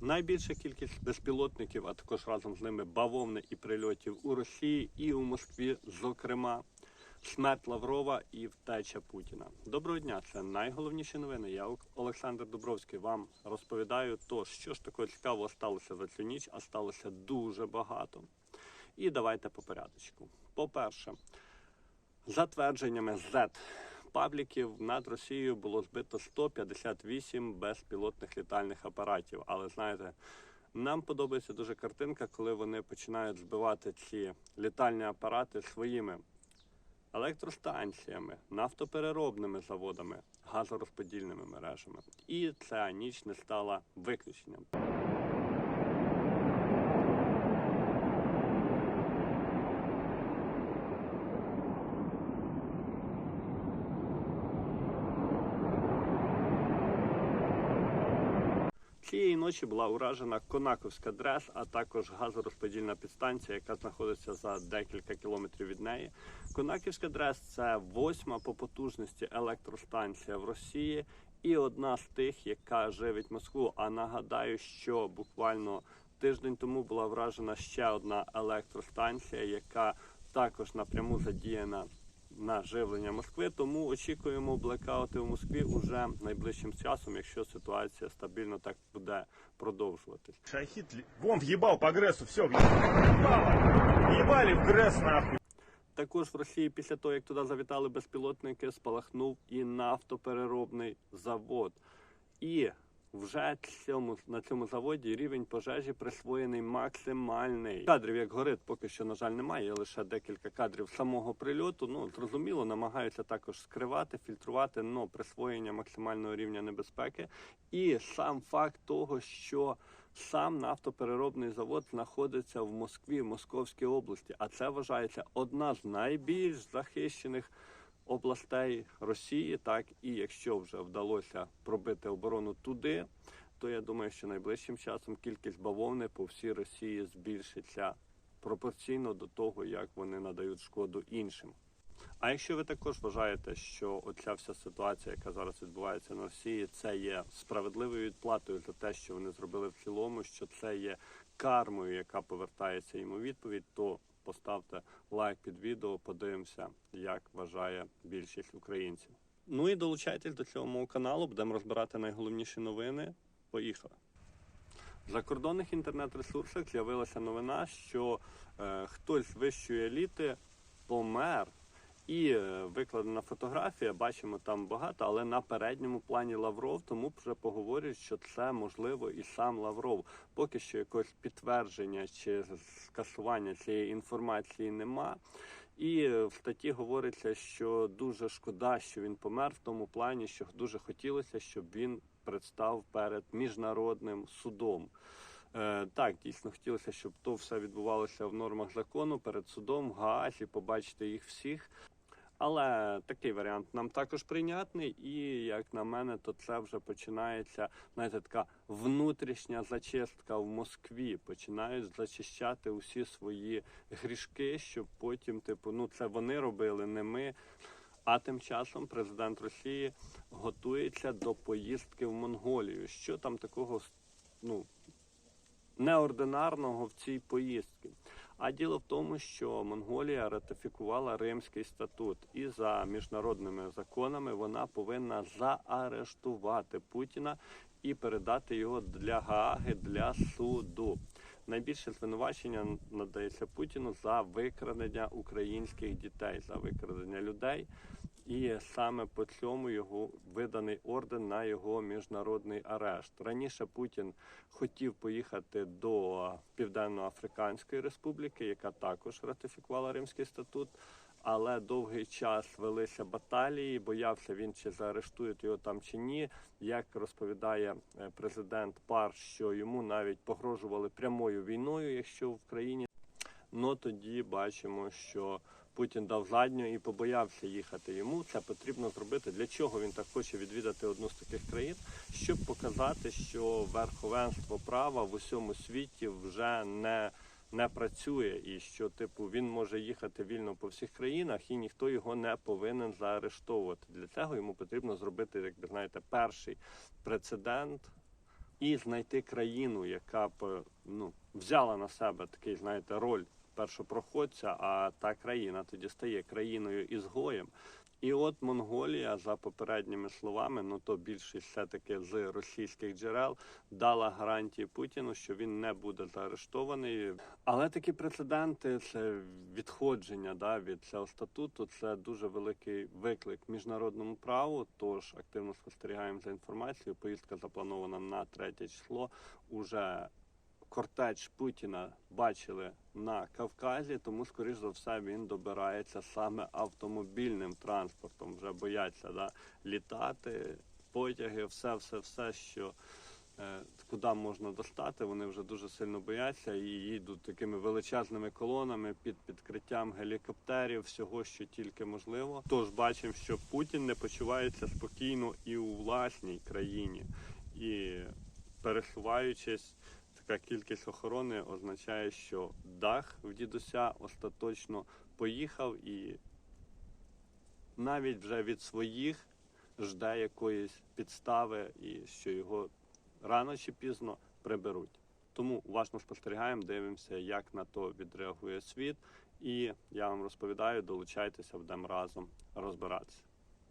Найбільша кількість безпілотників, а також разом з ними бавовни і прильотів у Росії і у Москві, зокрема, смерть Лаврова і втеча Путіна. Доброго дня! Це найголовніші новини. Я Олександр Дубровський вам розповідаю то, що ж такого цікавого сталося за цю ніч, а сталося дуже багато. І давайте по порядочку. По-перше, за твердженнями Z пабліків над Росією було збито 158 безпілотних літальних апаратів. Але знаєте, нам подобається дуже картинка, коли вони починають збивати ці літальні апарати своїми електростанціями, нафтопереробними заводами, газорозподільними мережами. І ця ніч не стала виключенням. Цієї ночі була уражена Конаковська ДРЕС, а також газорозподільна підстанція, яка знаходиться за декілька кілометрів від неї. Конаківська ДРЕС це восьма по потужності електростанція в Росії і одна з тих, яка живить Москву. А нагадаю, що буквально тиждень тому була вражена ще одна електростанція, яка також напряму задіяна на живлення Москви. Тому очікуємо блекаути в Москві уже найближчим часом, якщо ситуація стабільно так буде продовжуватись. Шахид, ли- вон въебал по Грессу, все, въебало. Въебали в Гресс, нахуй. Також в Росії після того, як туди завітали безпілотники, спалахнув і нафтопереробний завод. І вже цьому, на цьому заводі рівень пожежі присвоєний максимальний. Кадрів як горить поки що, на жаль, немає. Лише декілька кадрів самого прильоту. Ну зрозуміло, намагаються також скривати, фільтрувати, но присвоєння максимального рівня небезпеки. І сам факт того, що сам нафтопереробний завод знаходиться в Москві, Московській області, а це вважається одна з найбільш захищених областей Росії. Так і якщо вже вдалося пробити оборону туди, то я думаю, що найближчим часом кількість бавовни по всій Росії збільшиться пропорційно до того, як вони надають шкоду іншим. А якщо ви також вважаєте, що оця вся ситуація, яка зараз відбувається на Росії, це є справедливою відплатою за те, що вони зробили в цілому, що це є кармою, яка повертається йому відповідь, то поставте лайк під відео, подивимося, як вважає більшість українців. Ну і долучайтесь до цього мого каналу, будемо розбирати найголовніші новини. Поїхали. В закордонних інтернет-ресурсах з'явилася новина, що е, хтось з вищої еліти помер. І е, викладена фотографія, бачимо там багато, але на передньому плані Лавров, тому вже поговорять, що це можливо і сам Лавров. Поки що якогось підтвердження чи скасування цієї інформації нема. І е, в статті говориться, що дуже шкода, що він помер в тому плані, що дуже хотілося, щоб він представ перед міжнародним судом. Е, так, дійсно хотілося, щоб то все відбувалося в нормах закону перед судом в Гаазі, побачити їх всіх. Але такий варіант нам також прийнятний, і як на мене, то це вже починається знаєте, така внутрішня зачистка в Москві. Починають зачищати усі свої грішки, щоб потім, типу, ну це вони робили, не ми. А тим часом президент Росії готується до поїздки в Монголію. Що там такого ну, неординарного в цій поїздці. А діло в тому, що Монголія ратифікувала Римський статут, і за міжнародними законами вона повинна заарештувати Путіна і передати його для Гааги для суду. Найбільше звинувачення надається Путіну за викрадення українських дітей, за викрадення людей. І саме по цьому його виданий орден на його міжнародний арешт. Раніше Путін хотів поїхати до Південно-Африканської Республіки, яка також ратифікувала Римський статут. Але довгий час велися баталії. Боявся він, чи заарештують його там чи ні. Як розповідає е, президент Пар, що йому навіть погрожували прямою війною, якщо в країні Ну тоді бачимо, що Путін дав задню і побоявся їхати. Йому це потрібно зробити. Для чого він так хоче відвідати одну з таких країн, щоб показати, що верховенство права в усьому світі вже не, не працює, і що, типу, він може їхати вільно по всіх країнах, і ніхто його не повинен заарештовувати. Для цього йому потрібно зробити, як ви знаєте, перший прецедент і знайти країну, яка б ну, взяла на себе такий, знаєте, роль першопроходця, а та країна тоді стає країною ізгоєм. І от Монголія, за попередніми словами, ну то більшість все-таки з російських джерел дала гарантії Путіну, що він не буде заарештований. Але такі прецеденти, це відходження да, від цього статуту, це дуже великий виклик міжнародному праву. Тож активно спостерігаємо за інформацією. Поїздка запланована на третє число. Уже кортеж Путіна бачили на Кавказі, тому, скоріш за все, він добирається саме автомобільним транспортом. Вже бояться да, літати, потяги, все, все, все, що е, куди можна достати. Вони вже дуже сильно бояться і їдуть такими величезними колонами під підкриттям гелікоптерів, всього, що тільки можливо. Тож бачимо, що Путін не почувається спокійно і у власній країні, і пересуваючись. Така кількість охорони означає, що дах в дідуся остаточно поїхав і навіть вже від своїх жде якоїсь підстави, і що його рано чи пізно приберуть. Тому уважно спостерігаємо, дивимося, як на то відреагує світ. І я вам розповідаю, долучайтеся, будемо разом розбиратися.